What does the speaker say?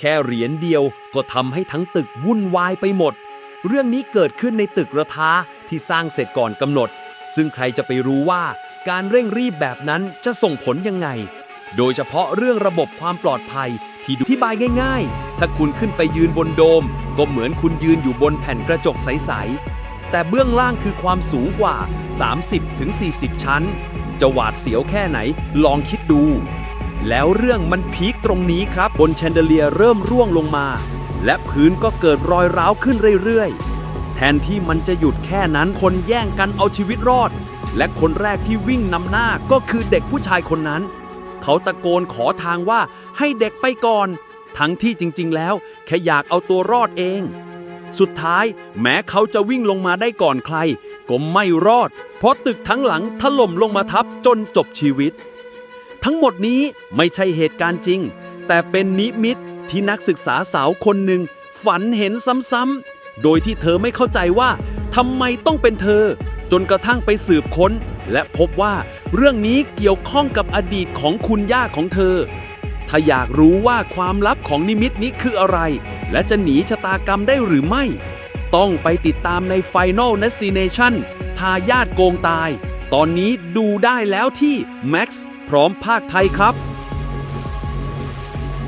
แค่เหรียญเดียวก็ทำให้ทั้งตึกวุ่นวายไปหมด เรื่องนี้เกิดขึ้นในตึกระทาที่สร้างเสร็จก่อนกำหนด ซึ่งใครจะไปรู้ว่าการเร่งรีบแบบนั้นจะส่งผลยังไง โดยเฉพาะเรื่องระบบความปลอดภัยที่ดูอธิบายง่าย ๆ ถ้าคุณขึ้นไปยืนบนโดม ก็เหมือนคุณยืนอยู่บนแผ่นกระจกใส ๆ แต่เบื้องล่างคือความสูงกว่า 30-40 ชั้น จะหวาดเสียวแค่ไหนลองคิดดู แล้วเรื่องมันพีคตรงนี้ครับ บนแชนเดเลียเริ่มร่วงลงมา และพื้นก็เกิดรอยร้าวขึ้นเรื่อยๆ แทนที่มันจะหยุดแค่นั้นคนแย่งกันเอาชีวิตรอด และคนแรกที่วิ่งนำหน้าก็คือเด็กผู้ชายคนนั้น เขาตะโกนขอทางว่าให้เด็กไปก่อน ทั้งที่จริงๆ แล้วแค่อยากเอาตัวรอดเอง สุดท้ายแม้เขาจะวิ่งลงมาได้ก่อนใคร ก็ไม่รอด เพราะตึกทั้งหลังถล่มลงมาทับจนจบชีวิต ทั้งหมดนี้ไม่ใช่เหตุการณ์จริง แต่เป็นนิมิตที่นักศึกษาสาวคนหนึ่ง ฝันเห็นซ้ำๆ โดยที่เธอไม่เข้าใจว่าทำไมต้องเป็นเธอ จนกระทั่งไปสืบค้น และพบว่าเรื่องนี้เกี่ยวข้องกับอดีตของคุณย่าของเธอ ถ้าอยากรู้ว่าความลับของนิมิตนี้คืออะไร และจะหนีชะตากรรมได้หรือไม่ ต้องไปติดตามใน Final Destination ทายาทโกงตาย ตอนนี้ดูได้แล้วที่ Max พร้อมภาคไทยครับ